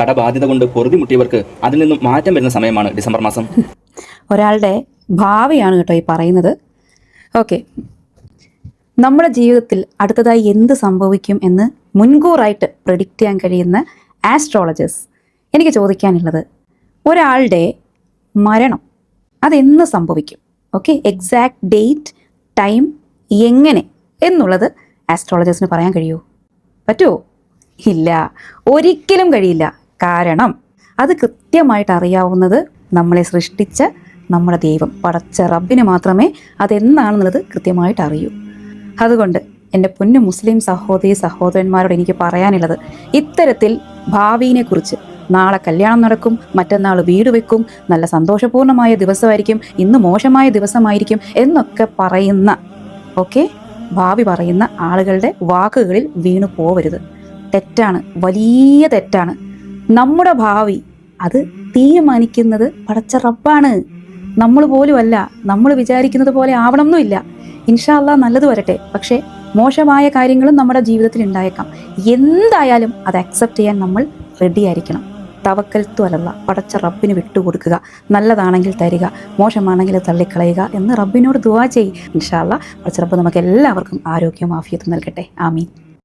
കടബാധ്യത കൊണ്ട് പൊറുതിമുട്ടിയവർക്ക് അതിൽ നിന്നും മാറ്റം വരുന്ന സമയമാണ് ഡിസംബർ മാസം. ഒരാളുടെ ഭാവിയാണ് കേട്ടോ ഈ പറയുന്നത്. ഓക്കെ. നമ്മുടെ ജീവിതത്തിൽ അടുത്തതായി എന്ത് സംഭവിക്കും എന്ന് മുൻകൂറായിട്ട് പ്രഡിക്റ്റ് ചെയ്യാൻ കഴിയുന്ന ആസ്ട്രോളജേഴ്സ് എനിക്ക് ചോദിക്കാനുള്ളത് ഒരാളുടെ മരണം അതെന്ന് സംഭവിക്കും? ഓക്കെ എക്സാക്ട് ഡേറ്റ് ടൈം എങ്ങനെ എന്നുള്ളത് ആസ്ട്രോളജേഴ്സിന് പറയാൻ കഴിയുമോ പറ്റുമോ ഇല്ല. ഒരിക്കലും കഴിയില്ല. കാരണം അത് കൃത്യമായിട്ട് അറിയാവുന്നത് നമ്മളെ സൃഷ്ടിച്ച നമ്മുടെ ദൈവം പടച്ച റബ്ബിന് മാത്രമേ അതെന്നാണെന്നുള്ളത് കൃത്യമായിട്ട് അറിയൂ. അതുകൊണ്ട് എന്റെ പൊന്നു മുസ്ലിം സഹോദരി സഹോദരന്മാരോട് എനിക്ക് പറയാനുള്ളത് ഇത്തരത്തിൽ ഭാവിയെക്കുറിച്ച് നാളെ കല്യാണം നടക്കും മറ്റന്നാൾ വീട് വെക്കും നല്ല സന്തോഷപൂർണമായ ദിവസമായിരിക്കും ഇന്ന് മോശമായ ദിവസമായിരിക്കും എന്നൊക്കെ പറയുന്ന ഓക്കെ? ഭാവി പറയുന്ന ആളുകളുടെ വാക്കുകളിൽ വീണു പോവരുത് തെറ്റാണ് വലിയ തെറ്റാണ്. നമ്മുടെ ഭാവി അത് തീരുമാനിക്കുന്നത് പടച്ച റബ്ബാണ്. നമ്മൾ പോലും അല്ല നമ്മൾ വിചാരിക്കുന്നത് പോലെ ആവണമെന്നുമില്ല ഇൻഷാല്ല നല്ലത് വരട്ടെ. പക്ഷേ മോശമായ കാര്യങ്ങളും നമ്മുടെ ജീവിതത്തിൽ ഉണ്ടായേക്കാം. എന്തായാലും അത് അക്സെപ്റ്റ് ചെയ്യാൻ നമ്മൾ റെഡി ആയിരിക്കണം. തവക്കൽത്തു അലല്ല പടച്ച റബ്ബിന് വിട്ടുകൊടുക്കുക. നല്ലതാണെങ്കിൽ തരിക മോശമാണെങ്കിൽ തള്ളിക്കളയുക എന്ന് റബ്ബിനോട് ദുവാ ചെയ്യും. ഇൻഷാല്ല പടച്ച റബ്ബ് നമുക്ക് എല്ലാവർക്കും ആരോഗ്യവും ആഫിയത്തും നൽകട്ടെ. ആമീൻ.